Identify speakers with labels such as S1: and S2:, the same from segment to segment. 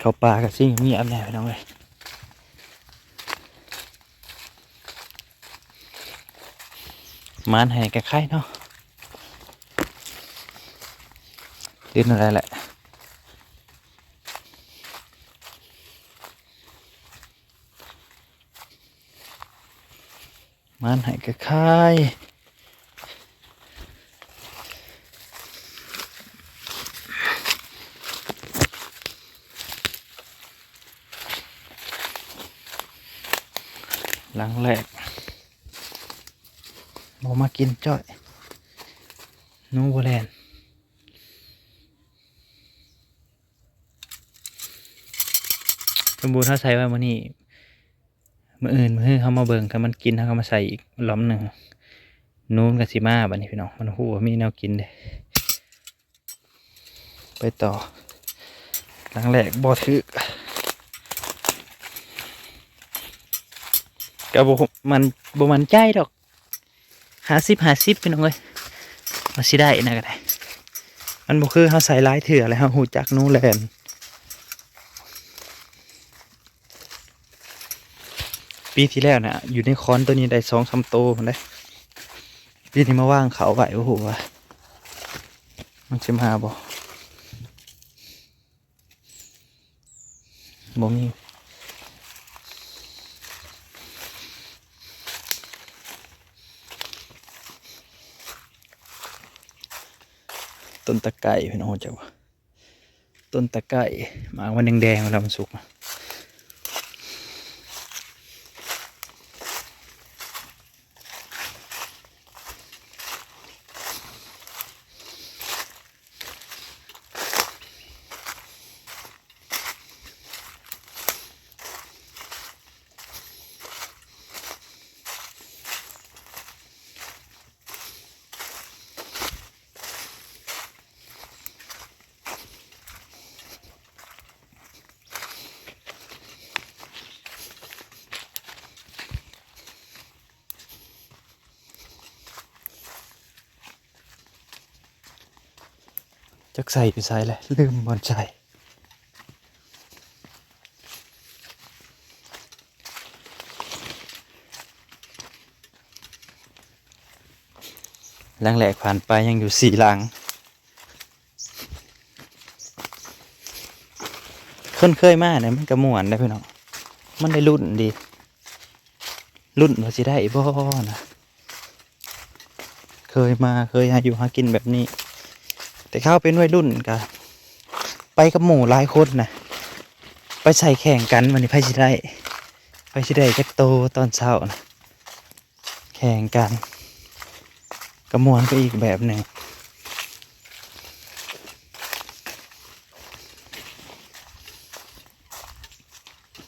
S1: เขาปลากับซิ่งมีอันแน่พี่น้องเลยมานให้กับไข่เนาะเล่นอะไรแหละมานให้กับไข่หลังแรกบอมา กินจ้อยนูโบแลนสมบูรณ์ถ้าใส่ไว้มื่อนี้มื่ออื่นมื่อเขามาเบิ่งกันมันกินเขามาใส่อีกล้อมหนึ่งนู้นกับสิมาบัดนี้พี่น้องมันหูว่ามีแนวกินเด้ไปต่อหลังแรกบอถือกับบมันบมันใจดอก หาสิบหาสิบพี่น้องเอ้ยมาสิได้นะก็ได้ มันบ่คือเขาใส่ร้ายเถื่อแล้วเขาหูจักนู้แลนปีที่แล้วนะอยู่ในคอนตัวนี้ได้สองสามโตมันได้ปีนี้มาว่างเขาไหวโอ้โหว่ามันจะมาบ่บ่มี ต้นตะไคร้พี่น้องจะว่าต้นตะไคร้หมากมันแดงๆเวลามันสุกมา จักใส่ไปใส่เลยลืมบอลใส่หลังแหลกผ่านไปยังอยู่สี่หลัง คนเคยมาเนี่ยมันกระมวนได้พี่น้องมันได้รุ่นดี รุ่นว่าสิได้บ่นะเคยมาเคยหาอยู่หากินแบบนี้ แต่เขาเป็นวัยรุ่นกะไปกับหมู่หลายคนนะไปใส่แข่งกันวันนี้ไพ่ชิได้ไพ่ชิได้จักโตตอนเช้านะแข่งกันกระมวลก็อีกแบบหนึ่ง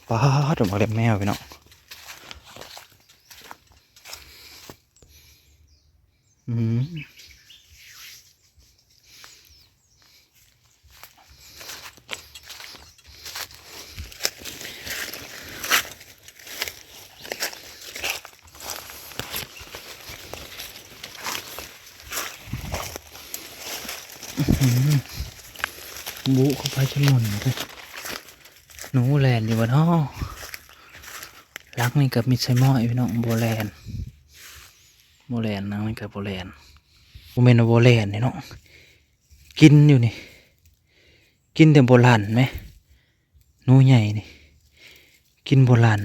S1: ป้าดออกมาเล็บแมวไปเนาะ บุเข้าไปจนหมุนเลยหนูแลนอยู่บนห้อรักนี่กับมิดไซมอยพี่น้องโบแลนโบแลนนังนี่กับโบแลนโบเมนโบแลนนี่เนาะกินอยู่นี่ กินแต่โบราณไหมหนูใหญ่นี่ กินโบราณ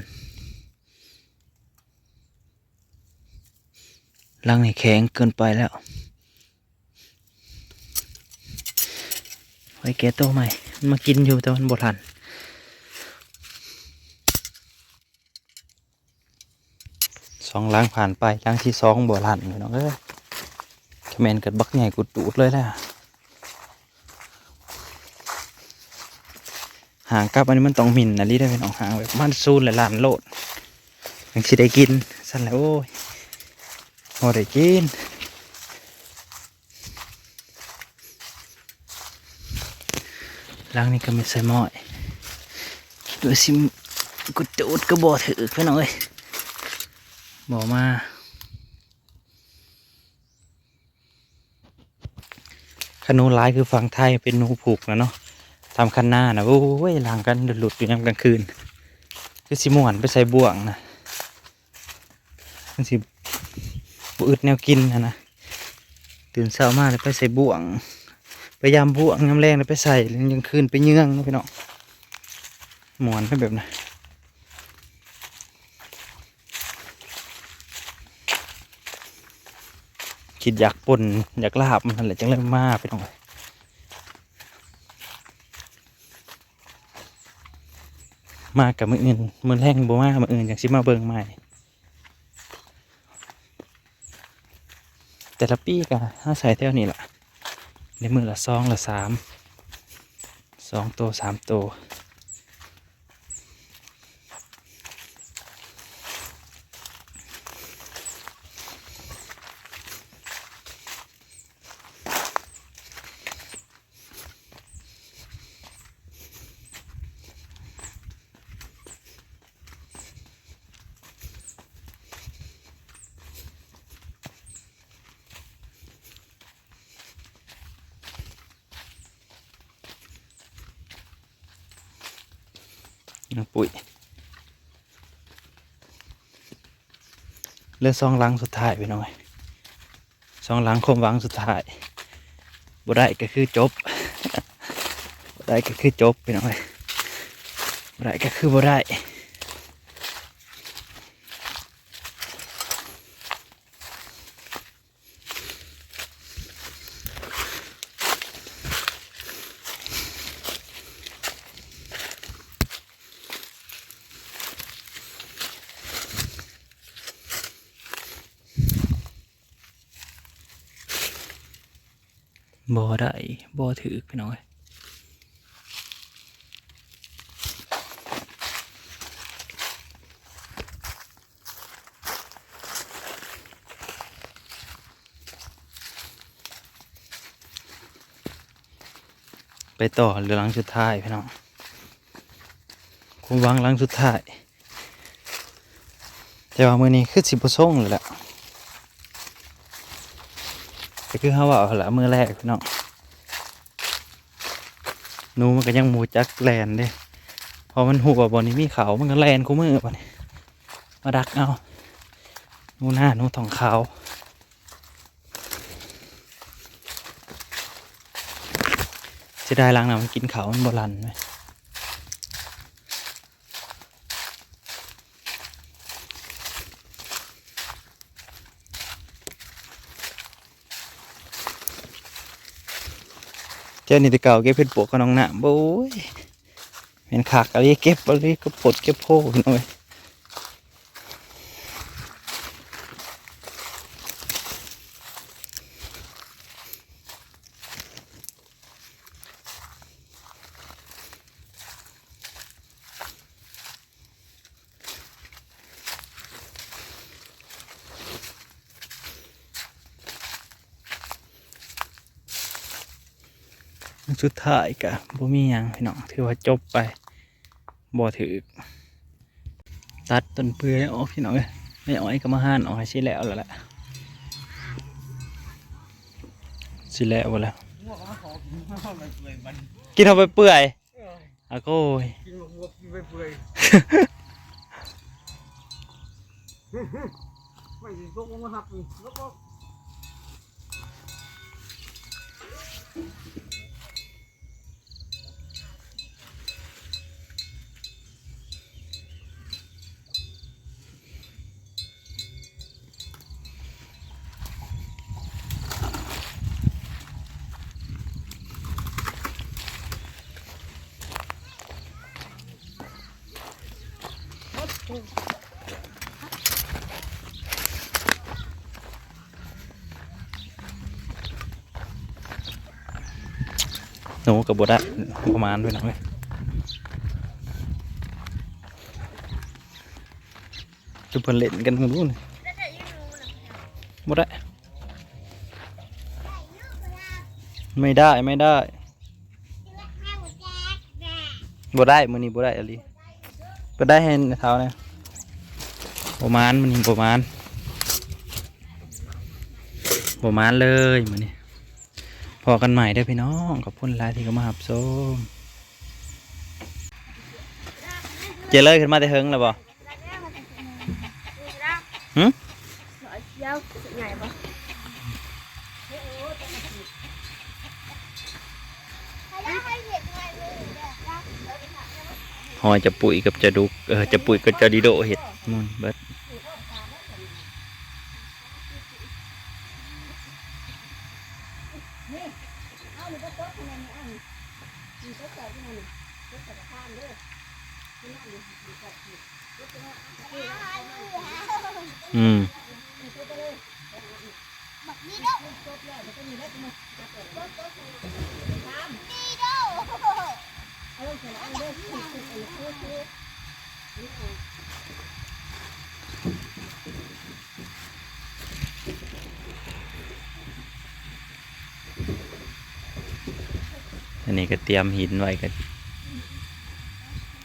S1: รังนี่แข็งเกินไปแล้ว ไว้ แกะตัวใหม่มันมากินอยู่แต่มันบทันสองล้างผ่านไปล้างที่สองบ่ทันพี่น้องเอ้ยคอมเมนต์กับบักใหญ่กุดตูดเลยนะหางกลับอันนี้มันต้องหมินนะลิได้เป็นออกหางแบบมันซูนและลานโลดยังสิได้กินสั่นแล้วโอ้ยพอได้กิน ล้างนี่ก็ไม่ใส่หม้อยคิดว่าสิกูจูดก็บ่ถือพี่น้องเอ้ยบอกมาขนูร้ายคือฝั่งไทยเป็นนูผูกนะเนาะทำคันหน้านะโอ้ยล้างกันหลุดอยู่ยามกลางคืนคือสิม่วนไปใส่บ่วงนะมันสิบอึดแนวกินนะนะตื่นเช้ามาเลยไปใส่บ่วง ไปยามบวงยามแรงเลยไปใส่ยังคืนไปเยื่องพี่น้องหมวนเป็นแบบนั้นคิดอยากป่นอยากลาบมันนั่นแหละจังเลยมาพี่น้องมากับมืออื่นมือแรงบ่มามืออื่นอย่ากสิมาเบิงใหม่แต่ละปีก็ห้าใส่เท่านี้ล่ะ ในมือละสองละสามสองตัวสามตัว นปุ๋ยเลือซองลังสุดท้ายไปหน่อยซองลังคมวังสุดท้ายบ่ได้ก็คือจบบ่ได้ก็คือจบไปหน่อยบ่ได้ก็คือบ่ได้ บ่ได้บ่ถือพี่น้อยไปต่อเรือลังสุดท้ายพี่น้องคุมวางลังสุดท้าย แต่ว่ามือนี้คือสิบส่งเลยแหละ คือเขาว่าเอาละมือแรกพี่น้องนูมันก็ยังมูจักแลนเด้พอมันหูว่บอนี้มีเขามันก็แลนคู่มือบ่นี่มาดักเอานูหน้านูทองขาวจะได้ล้างน้ำมันกินเขามันบรันไหม เจ้านี่ตะเก่าเก็บเพชรปวกกับน้องหน้าโอ้ยเป็นขากอะไรเก็บอะไรก็ปลดเก็บโพพี่น้อย สุดท้ายกะบ่มีหยังพี่น้องถือว่าจบไปบ่ถือตัดต้นเปื่อยออกพี่น้องเอ้ยไม่อ้อยก็มาห่านออกให้สิแล้วแล้วแหละสิแล้วบ่แล้วกินเอาไปเปื่อยอะโก้ย
S2: กินหัวกินไปเปื่อยไม่สิตกลงมาหักนี่แล้วก็
S1: หนูกับบ่ได้ประมาณพี่น้องเอ้ยคือเพิ่นเล่นกันหมู่นู้นบ่ได้ไม่ได้ไม่ได้บ่ได้มื้อนี้บ่ได้อะไก็ได้เห็นเท้าเนี่ยประมาณมันประมาณประมาณเลยมันนี่พอกันใหม่ได้พี่น้องขอบคุณหลายที่เขามาหับส้มเจเลยขึ้นมาแต่เฮงแล้วบ่หือ อยจะปุ๋ยกับจะดุกเออจะปุ๋ยกับจะดิโดเห็ดมุนเบิดอืม อันนี้ก็เตรียมหินไว้กัน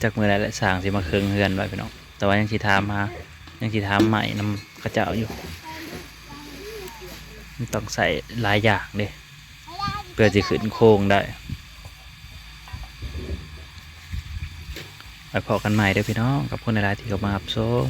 S1: จากมือไรและสางสิมาเคืองเฮือนไว้พี่น้องแต่ว่ายังสิถามมายังสิถามใหม่นำกระเจ้าอยู่ต้องใส่หลายอย่างเด้เพื่อจะขึ้นโค้งได้ ไปพอกันใหม่เด้อพี่น้องกับคนในรายที่เขามารับชม